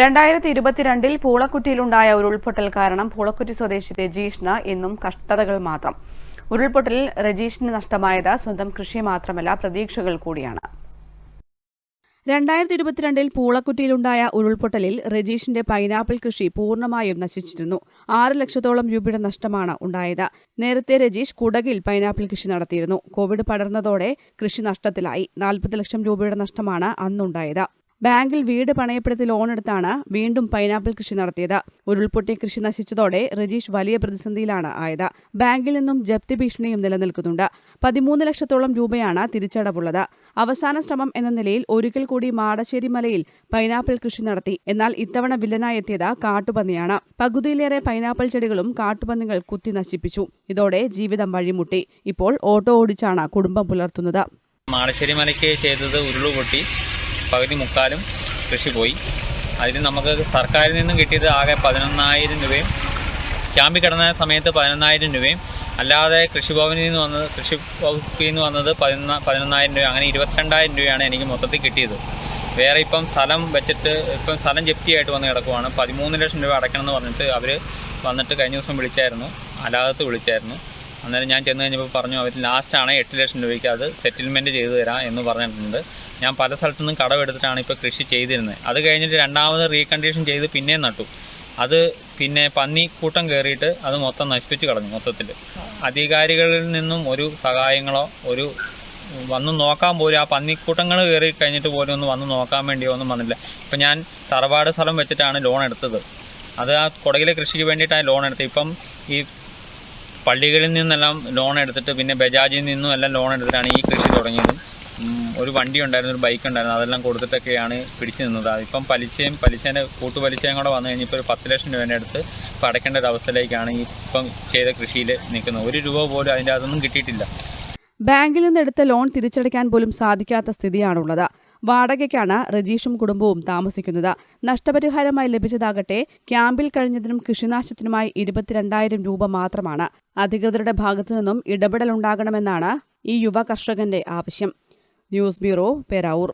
രണ്ടായിരത്തി ഇരുപത്തിരണ്ടിൽ പൂളക്കുറ്റിയിലുണ്ടായ ഉരുൾപൊട്ടൽ കാരണം പൂളക്കുറ്റി സ്വദേശി രജീഷിന് ഇന്നും കഷ്ടതകൾ മാത്രം. ഉരുൾപൊട്ടലിൽ രജീഷിന് നഷ്ടമായത് സ്വന്തം കൃഷി മാത്രമല്ല പ്രതീക്ഷകൾ കൂടിയാണ്. രണ്ടായിരത്തി ഇരുപത്തിരണ്ടിൽ പൂളക്കുറ്റിയിലുണ്ടായ ഉരുൾപൊട്ടലിൽ രജീഷിന്റെ പൈനാപ്പിൾ കൃഷി പൂർണമായും നശിച്ചിരുന്നു. ആറ് ലക്ഷത്തോളം രൂപയുടെ നഷ്ടമാണ് ഉണ്ടായത്. നേരത്തെ രജീഷ് കുടകിൽ പൈനാപ്പിൾ കൃഷി നടത്തിയിരുന്നു. കോവിഡ് പടർന്നതോടെ കൃഷി നഷ്ടത്തിലായി. നാൽപ്പത് ലക്ഷം രൂപയുടെ നഷ്ടമാണ് അന്നുണ്ടായത്. ബാങ്കിൽ വീട് പണയപ്പെടുത്തി ലോൺ എടുത്താണ് വീണ്ടും പൈനാപ്പിൾ കൃഷി നടത്തിയത്. ഉരുൾപൊട്ടി കൃഷി നശിച്ചതോടെ രജീഷ് വലിയ പ്രതിസന്ധിയിലാണ് ആയത്. ബാങ്കിൽ നിന്നും ജപ്തി ഭീഷണിയും നിലനിൽക്കുന്നുണ്ട്. പതിമൂന്ന് ലക്ഷത്തോളം രൂപയാണ് തിരിച്ചടവുള്ളത്. അവസാന ശ്രമം എന്ന നിലയിൽ ഒരിക്കൽ കൂടി മാടശ്ശേരി മലയിൽ പൈനാപ്പിൾ കൃഷി നടത്തി. എന്നാൽ ഇത്തവണ വില്ലനായി എത്തിയത് കാട്ടുപന്നിയാണ്. പകുതിയിലേറെ പൈനാപ്പിൾ ചെടികളും കാട്ടുപന്നികൾ കുത്തി നശിപ്പിച്ചു. ഇതോടെ ജീവിതം വഴിമുട്ടി. ഇപ്പോൾ ഓട്ടോ ഓടിച്ചാണ് കുടുംബം പുലർത്തുന്നത്. മാടശ്ശേരി മലയ്ക്ക് ചെയ്തത് ഉരുൾ പൊട്ടി പകുതി മുക്കാലും കൃഷി പോയി. അതിന് നമുക്ക് സർക്കാരിൽ നിന്നും കിട്ടിയത് ആകെ പതിനൊന്നായിരം രൂപയും ക്യാമ്പിൽ കിടന്ന സമയത്ത് പതിനൊന്നായിരം രൂപയും. അല്ലാതെ കൃഷിഭവനിൽ നിന്ന് വന്നത് കൃഷി വകുപ്പിൽ നിന്ന് വന്നത് പതിനൊന്ന് പതിനൊന്നായിരം രൂപ അങ്ങനെ ഇരുപത്തിരണ്ടായിരം രൂപയാണ് എനിക്ക് മൊത്തത്തിൽ കിട്ടിയത്. വേറെ ഇപ്പം സ്ഥലം വെച്ചിട്ട് ഇപ്പം സ്ഥലം ജപ്തിയായിട്ട് വന്ന് കിടക്കുവാണ്. പതിമൂന്ന് ലക്ഷം രൂപ അടയ്ക്കണം എന്ന് പറഞ്ഞിട്ട് അവർ വന്നിട്ട് കഴിഞ്ഞ ദിവസം വിളിച്ചായിരുന്നു. അലാകത്ത് വിളിച്ചായിരുന്നു. അന്നേരം ഞാൻ ചെന്ന് കഴിഞ്ഞപ്പോൾ പറഞ്ഞു അവർ ലാസ്റ്റാണ് എട്ട് ലക്ഷം രൂപയ്ക്ക് അത് സെറ്റിൽമെന്റ് ചെയ്തു തരാം എന്ന് പറഞ്ഞിട്ടുണ്ട്. ഞാൻ പല സ്ഥലത്തു നിന്നും കടമെടുത്തിട്ടാണ് ഇപ്പോൾ കൃഷി ചെയ്തിരുന്നത്. അത് കഴിഞ്ഞിട്ട് രണ്ടാമത് റീകണ്ടീഷൻ ചെയ്ത് പിന്നെയും നട്ടു. അത് പിന്നെ പന്നി കൂട്ടം കയറിയിട്ട് അത് മൊത്തം നശിപ്പിച്ച് കളഞ്ഞു മൊത്തത്തിൽ അധികാരികളിൽ നിന്നും ഒരു സഹായങ്ങളോ ഒരു വന്ന് നോക്കാൻ പോലും ആ പന്നിക്കൂട്ടങ്ങൾ കയറി കഴിഞ്ഞിട്ട് പോലും ഒന്ന് വന്ന് നോക്കാൻ വേണ്ടിയോ ഒന്നും വന്നില്ല. ഇപ്പം ഞാൻ തറവാട് സ്ഥലം വെച്ചിട്ടാണ് ലോൺ എടുത്തത്. അത് ആ കുടകിലെ കൃഷിക്ക് വേണ്ടിയിട്ടാണ് ലോൺ എടുത്തത്. ഇപ്പം ഈ പള്ളികളിൽ നിന്നെല്ലാം ലോൺ എടുത്തിട്ട് പിന്നെ ബജാജിൽ നിന്നും എല്ലാം ലോൺ എടുത്തിട്ടാണ് ഈ കൃഷി തുടങ്ങിയത്. ഒരു വണ്ടി ഉണ്ടായിരുന്നു ഒരു ബൈക്ക് ഉണ്ടായിരുന്നു. അതെല്ലാം കൊടുത്തിട്ടൊക്കെയാണ് പിടിച്ചു നിന്നത്. അതിപ്പം പലിശയും പലിശേന്റെ കൂട്ടുപലിശയും കൂടെ വന്നു കഴിഞ്ഞപ്പോൾ ഒരു പത്ത് ലക്ഷം രൂപേന്റെ അടുത്ത് ഇപ്പം അടയ്ക്കേണ്ട ഒരു അവസ്ഥയിലേക്കാണ് ഇപ്പം ചെയ്ത കൃഷിയിൽ നിൽക്കുന്നത്. ഒരു രൂപ പോലും അതിന്റെ അതൊന്നും കിട്ടിയിട്ടില്ല. ബാങ്കിൽ നിന്നെടുത്ത ലോൺ തിരിച്ചടയ്ക്കാൻ പോലും സാധിക്കാത്ത സ്ഥിതിയാണുള്ളത്. വാടകയ്ക്കാണ് രജീഷും കുടുംബവും താമസിക്കുന്നത്. നഷ്ടപരിഹാരമായി ലഭിച്ചതാകട്ടെ ക്യാമ്പിൽ കഴിഞ്ഞതിനും കൃഷിനാശത്തിനുമായി ഇരുപത്തിരണ്ടായിരം രൂപ മാത്രമാണ്. അധികൃതരുടെ ഭാഗത്തു നിന്നും ഇടപെടലുണ്ടാകണമെന്നാണ് ഈ യുവ കർഷകന്റെ ആവശ്യം. News bureau Peravoor.